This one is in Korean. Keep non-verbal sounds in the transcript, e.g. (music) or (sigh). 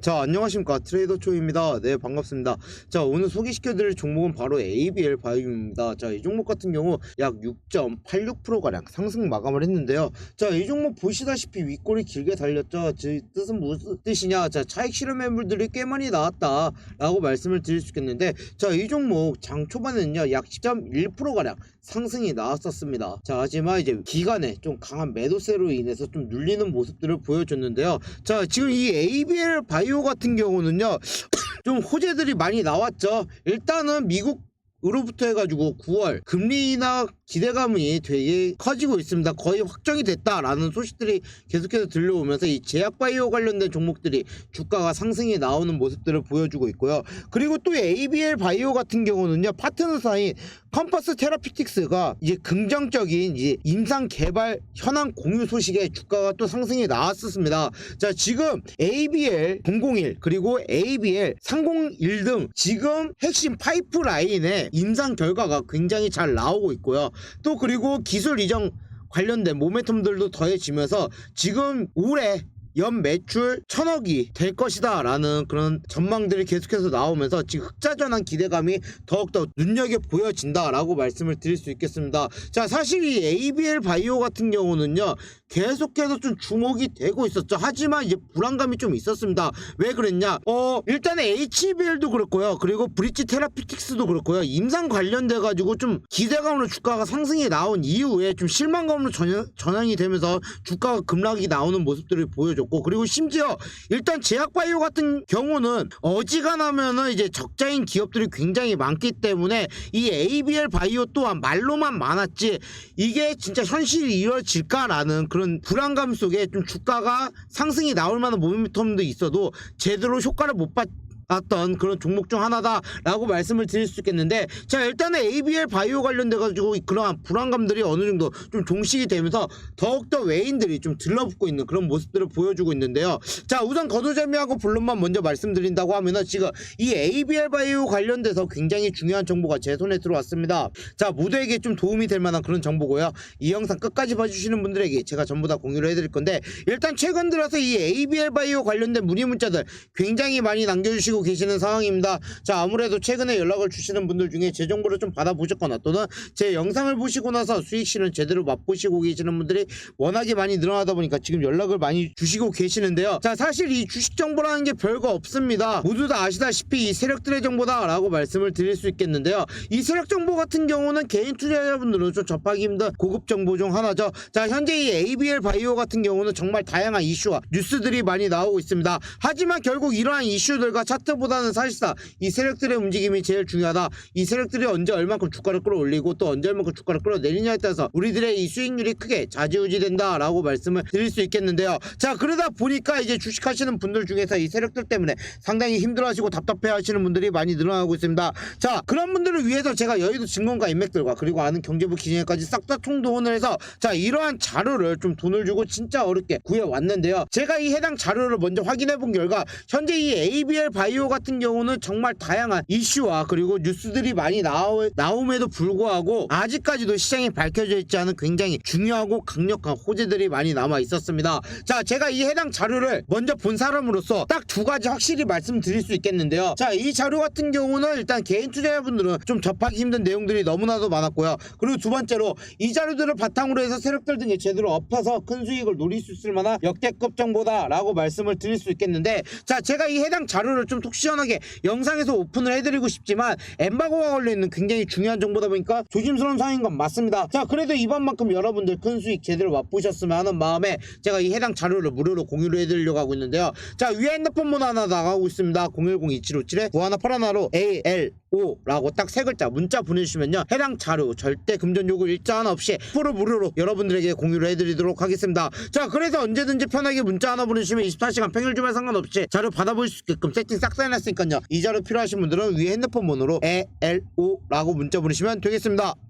자 안녕하십니까. 트레이더 초입니다. 네 반갑습니다. 자 오늘 소개시켜 드릴 종목은 바로 ABL 바이오입니다. 자 이 종목 같은 경우 약 6.86%가량 상승 마감을 했는데요. 자 이 종목 보시다시피 윗골이 길게 달렸죠. 그 뜻은 무슨 뜻이냐? 자 차익 실현 매물들이 꽤 많이 나왔다 라고 말씀을 드릴 수 있겠는데 자 이 종목 장 초반에는요 약 10.1%가량 상승이 나왔었습니다. 자 하지만 이제 기간에 좀 강한 매도세로 인해서 좀 눌리는 모습들을 보여줬는데요. 자 지금 이 ABL 바이오 같은 경우는요 (clears throat) 좀 호재들이 많이 나왔죠. 일단은 미국 으로부터 해가지고 9월 금리 인하 기대감이 되게 커지고 있습니다. 거의 확정이 됐다라는 소식들이 계속해서 들려오면서 이 제약바이오 관련된 종목들이 주가가 상승이 나오는 모습들을 보여주고 있고요. 그리고 또 ABL 바이오 같은 경우는요 파트너사인 컴퍼스 테라피틱스가 이제 긍정적인 이제 임상 개발 현황 공유 소식에 주가가 또 상승이 나왔었습니다. 자 지금 ABL 001 그리고 ABL 301 등 지금 핵심 파이프라인에 임상 결과가 굉장히 잘 나오고 있고요. 또 그리고 기술 이전 관련된 모멘텀들도 더해지면서 지금 올해 연 매출 천억이 될 것이다 라는 그런 전망들이 계속해서 나오면서 지금 흑자전환 기대감이 더욱더 눈여겨 보여진다 라고 말씀을 드릴 수 있겠습니다. 자 사실 이 ABL 바이오 같은 경우는요 계속해서 좀 주목이 되고 있었죠. 하지만 이제 불안감이 좀 있었습니다. 왜 그랬냐? 어 일단은 HBL도 그렇고요. 그리고 브릿지 테라피틱스도 그렇고요. 임상 관련돼 가지고 좀 기대감으로 주가가 상승이 나온 이후에 좀 실망감으로 전환, 전환이 되면서 주가가 급락이 나오는 모습들을 보여줬고 그리고 심지어 일단 제약바이오 같은 경우는 어지간하면은 이제 적자인 기업들이 굉장히 많기 때문에 이 ABL 바이오 또한 말로만 많았지 이게 진짜 현실이 이루어질까라는 그런 불안감 속에 좀 주가가 상승이 나올 만한 모멘텀도 있어도 제대로 효과를 못 봤. 어떤 그런 종목 중 하나다라고 말씀을 드릴 수 있겠는데 자 일단은 ABL 바이오 관련돼 가지고 그러한 불안감들이 어느 정도 좀 종식이 되면서 더욱더 외인들이 좀 들러붙고 있는 그런 모습들을 보여주고 있는데요. 자 우선 거두절미하고 본론만 먼저 말씀드린다고 하면은 지금 이 ABL 바이오 관련돼서 굉장히 중요한 정보가 제 손에 들어왔습니다. 자 모두에게 좀 도움이 될 만한 그런 정보고요. 이 영상 끝까지 봐주시는 분들에게 제가 전부 다 공유를 해드릴 건데 일단 최근 들어서 이 ABL 바이오 관련된 문의 문자들 굉장히 많이 남겨주시고 계시는 상황입니다. 자 아무래도 최근에 연락을 주시는 분들 중에 제 정보를 좀 받아보셨거나 또는 제 영상을 보시고 나서 수익 실현 제대로 맛보시고 계시는 분들이 워낙에 많이 늘어나다 보니까 지금 연락을 많이 주시고 계시는데요. 자 사실 이 주식 정보라는 게 별거 없습니다. 모두 다 아시다시피 이 세력들의 정보다라고 말씀을 드릴 수 있겠는데요. 이 세력 정보 같은 경우는 개인 투자자분들은 좀 접하기 힘든 고급 정보 중 하나죠. 자 현재 이 ABL 바이오 같은 경우는 정말 다양한 이슈와 뉴스들이 많이 나오고 있습니다. 하지만 결국 이러한 이슈들과 차트 보다는 사실상 이 세력들의 움직임이 제일 중요하다. 이 세력들이 언제 얼만큼 주가를 끌어올리고 또 언제 얼만큼 주가를 끌어내리냐에 따라서 우리들의 이 수익률이 크게 좌지우지된다라고 말씀을 드릴 수 있겠는데요. 자 그러다 보니까 이제 주식하시는 분들 중에서 이 세력들 때문에 상당히 힘들어하시고 답답해하시는 분들이 많이 늘어나고 있습니다. 자 그런 분들을 위해서 제가 여의도 증권가 인맥들과 그리고 아는 경제부 기준까지 싹 다 총동원을 해서 자 이러한 자료를 좀 돈을 주고 진짜 어렵게 구해왔는데요. 제가 이 해당 자료를 먼저 확인해 본 결과 현재 이 ABL 바이오 같은 경우는 정말 다양한 이슈와 그리고 뉴스들이 많이 나오, 나옴에도 불구하고 아직까지도 시장에 밝혀져 있지 않은 굉장히 중요하고 강력한 호재들이 많이 남아 있었습니다. 자 제가 이 해당 자료를 먼저 본 사람으로서 딱 두 가지 확실히 말씀드릴 수 있겠는데요. 자 이 자료 같은 경우는 일단 개인 투자자분들은 좀 접하기 힘든 내용들이 너무나도 많았고요. 그리고 두 번째로 이 자료들을 바탕으로 해서 세력들 등에 제대로 엎어서 큰 수익을 노릴 수 있을 만한 역대급 정보다라고 말씀을 드릴 수 있겠는데 자 제가 이 해당 자료를 좀톡 시원하게 영상에서 오픈을 해드리고 싶지만 엠바고가 걸려있는 굉장히 중요한 정보다 보니까 조심스러운 상황인 건 맞습니다. 자 그래도 이번만큼 여러분들 큰 수익 제대로 맛보셨으면 하는 마음에 제가 이 해당 자료를 무료로 공유를 해드리려고 하고 있는데요. 자 위에 핸드폰 번호 하나 나가고 있습니다. 010-2757-9181로 AL 5라고 딱 세 글자 문자 보내주시면요. 해당 자료 절대 금전 요구 일자 하나 없이 프로 무료로 여러분들에게 공유를 해드리도록 하겠습니다. 자 그래서 언제든지 편하게 문자 하나 보내주시면 24시간 평일 주말 상관없이 자료 받아보실 수 있게끔 세팅 싹 해놨으니까요. 이 자료 필요하신 분들은 위에 핸드폰 번호로 ALO라고 문자 보내시면 되겠습니다.